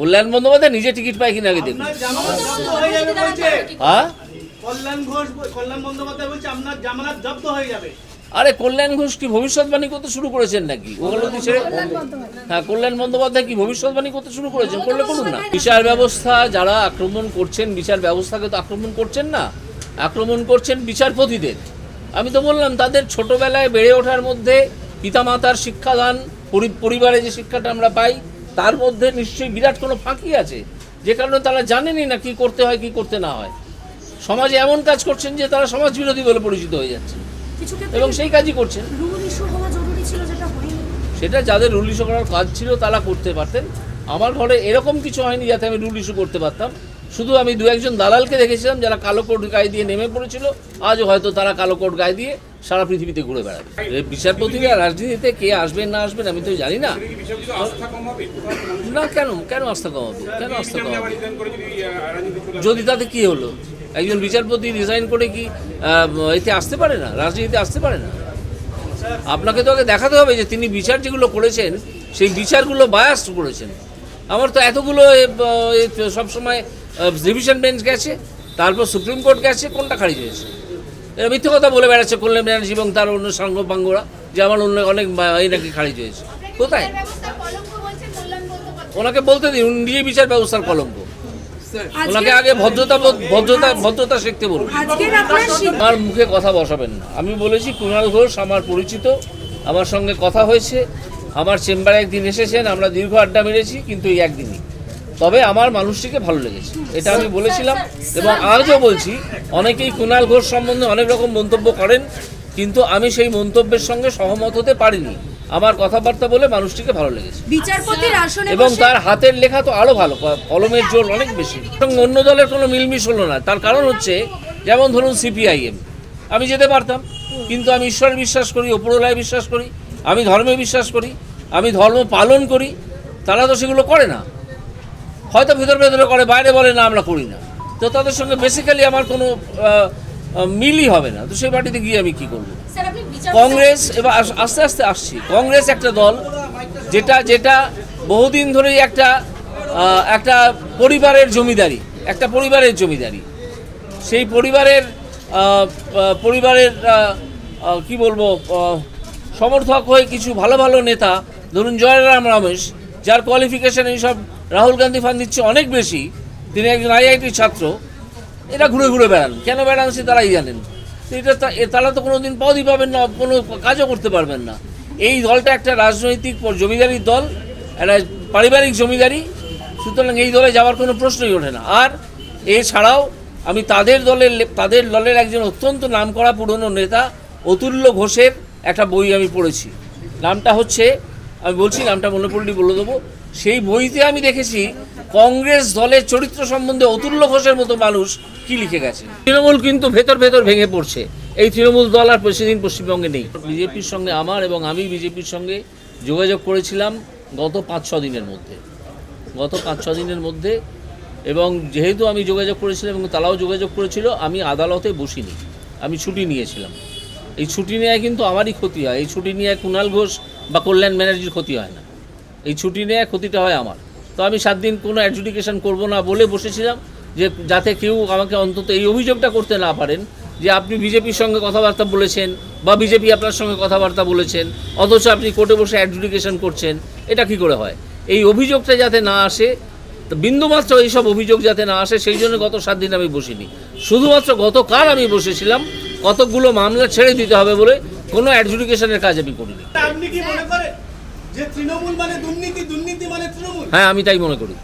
কল্যাণ বন্দ্যোপাধ্যায় নিজে টিকিট পায় কিনা আগে দেখুন। হয়ে আরে কল্যাণ ঘোষ কি ভবিষ্যৎবাণী করতে শুরু করেছেন নাকি? ওগুলো ছেড়ে হ্যাঁ কল্যাণ বন্দ্যোপাধ্যায় কি ভবিষ্যৎবাণী করতে শুরু করেছেন? করলে করুন না। বিচার ব্যবস্থা যারা আক্রমণ করছেন বিচার ব্যবস্থাকে তো আক্রমণ করছেন না। আক্রমণ করছেন বিচারপতিদের। আমি তো বললাম তাদের ছোটবেলায় বেড়ে ওঠার মধ্যে পিতামাতার শিক্ষাদান পরি- পরিবারে যে শিক্ষাটা আমরা পাই তার মধ্যে নিশ্চয়ই বিরাট কোনো ফাঁকি আছে। যে কারণে তারা জানেনই না কি করতে হয় কি করতে না হয়। সমাজে এমন কাজ করছেন যে তারা সমাজ বিরোধী বলে পরিচিত হয়ে যাচ্ছে। এবং সেই কাজই করছেন। সেটা যাদের রুল ইস্যু করার কাজ ছিল তারা করতে পারতেন। আমার ঘরে এরকম কিছু হয়নি যাতে আমি রুল ইস্যু করতে পারতাম। শুধু আমি দু একজন দালালকে দেখেছিলাম যারা কালো কোট গায়ে দিয়ে নেমে পড়েছিল আজও হয়তো তারা কালো কোট গায়ে দিয়ে সারা পৃথিবীতে ঘুরে বেড়াবে। বিচারপতিরা রাজনীতিতে কে আসবেন না আসবেন আমি তো জানি না। না কেন? কেন আস্থা কমাবো কেন আস্থা কমাবো যদি তাতে কি হলো? একজন বিচারপতি রিজাইন করে কি এতে আসতে পারে না? রাজনীতিতে আসতে পারে না? আপনাকে তো আগে দেখাতে হবে যে তিনি বিচার যেগুলো করেছেন সেই বিচারগুলো বায়াস করেছেন। আমার তো এতগুলো সবসময় ডিভিশন বেঞ্চ গেছে তারপর সুপ্রিম কোর্ট গেছে কোনটা খারিজ হয়েছে? এরা মিথ্যে কথা বলে বেড়াচ্ছে কল্যাণ ব্যানার্জি এবং তার অন্য সাঙ্গপাঙ্গরা যে আমার অন্য অনেক এই নাকি খারিজ হয়েছে। কোথায়? ওনাকে বলতে দিন উনি নিজে বিচার ব্যবস্থার কলঙ্ক। ওনাকে আগে ভদ্রতা ভদ্রতা ভদ্রতা শিখতে বলুন। আমার মুখে কথা বসাবেন না। আমি বলেছি কুণাল ঘোষ আমার পরিচিত আমার সঙ্গে কথা হয়েছে আমার চেম্বারে একদিন এসেছেন আমরা দীর্ঘ আড্ডা মেরেছি কিন্তু এই একদিনই। তবে আমার মানুষটিকে ভালো লেগেছে। এটা আমি বলেছিলাম এবং আজও বলছি অনেকেই কুণাল ঘোষ সম্বন্ধে অনেক রকম মন্তব্য করেন কিন্তু আমি সেই মন্তব্যের সঙ্গে সহমত হতে পারিনি। আমার কথাবার্তা বলে মানুষটিকে ভালো লেগেছে। বিচারপতির আসনে এবং তার হাতের লেখা তো আরও ভালো কলমের জোর অনেক বেশি। এবং অন্য দলের কোনো মিলমিশ হলো না। তার কারণ হচ্ছে যেমন ধরুন সিপিআইএম। আমি যেতে পারতাম কিন্তু আমি ঈশ্বরে বিশ্বাস করি ওপরলায় বিশ্বাস করি আমি ধর্মে বিশ্বাস করি আমি ধর্ম পালন করি তারা তো সেগুলো করে না। হয়তো ভেতর ভেতরে করে বাইরে বলে না আমরা করি না। তো তাদের সঙ্গে বেসিক্যালি আমার কোনো মিলই হবে না। তো সেই পার্টিতে গিয়ে আমি কি করব? কংগ্রেস এবার আস্তে আস্তে আসছি। কংগ্রেস একটা দল যেটা যেটা বহুদিন ধরেই একটা একটা পরিবারের জমিদারি একটা পরিবারের জমিদারি। সেই পরিবারের পরিবারের কি বলব সমর্থক হয়ে কিছু ভালো ভালো নেতা ধরুন জয়রাম রমেশ যার কোয়ালিফিকেশন এইসব রাহুল গান্ধী ফান দিচ্ছে অনেক বেশি, তিনি একজন আইআইটির ছাত্র, এরা ঘুরে ঘুরে বেড়ান। কেন বেড়ান সে তারাই জানেন। এটা তারা তো কোনো দিন পদই পাবেন না, কোনো কাজও করতে পারবেন না। এই দলটা একটা রাজনৈতিক জমিদারির দল, একটা পারিবারিক জমিদারি, সুতরাং এই দলে যাওয়ার কোনো প্রশ্নই ওঠে না। আর এছাড়াও আমি তাদের দলের তাদের দলের একজন অত্যন্ত নামকরা পুরনো নেতা, অতুল্য ঘোষের একটা বই আমি পড়েছি। নামটা হচ্ছে আমি বলছি, নামটা মনে পড়লি বলে দেবো। সেই বইতে আমি দেখেছি কংগ্রেস দলের চরিত্র সম্বন্ধে অতুল্য ঘোষের মতো মানুষ কি লিখে গেছে? তৃণমূল কিন্তু ভেতর ভেতর ভেঙে পড়ছে। এই তৃণমূল দল আর সেদিন পশ্চিমবঙ্গে নেই। বিজেপির সঙ্গে আমার এবং আমি বিজেপির সঙ্গে যোগাযোগ করেছিলাম গত পাঁচ, ছ দিনের মধ্যে। গত পাঁচ, ছ দিনের মধ্যে এবং যেহেতু আমি যোগাযোগ করেছিলাম এবং তারাও যোগাযোগ করেছিল, আমি আদালতে বসিনি। আমি ছুটি নিয়েছিলাম। এই ছুটি নেওয়ায় কিন্তু আমারই ক্ষতি হয়। এই ছুটি নিয়ে কুণাল ঘোষ বা কল্যাণ ব্যানার্জির ক্ষতি হয় না। এই ছুটি নেওয়া ক্ষতিটা হয় আমার। তো আমি সাত দিন কোনো অ্যাডজুডিকেশন করব না বলে বসেছিলাম যে যাতে কেউ আমাকে অন্তত এই অভিযোগটা করতে না পারেন যে আপনি বিজেপির সঙ্গে কথাবার্তা বলেছেন বা বিজেপি আপনার সঙ্গে কথাবার্তা বলেছেন, অথচ আপনি কোর্টে বসে অ্যাডজুডিকেশন করছেন, এটা কি করে হয়? এই অভিযোগটা যাতে না আসে, বিন্দুমাত্র এইসব অভিযোগ যাতে না আসে, সেই জন্য গত সাত দিন আমি বসিনি। শুধুমাত্র গতকাল আমি বসেছিলাম, কতকগুলো মামলা ছেড়ে দিতে হবে বলে কোনো অ্যাডজুডিকেশনের কাজ আমি করিনি। আপনি কি মনে করেন? যে তৃণমূল মানে দুর্নীতি দুর্নীতি মানে তৃণমূল। হ্যাঁ আমি তাই মনে করি।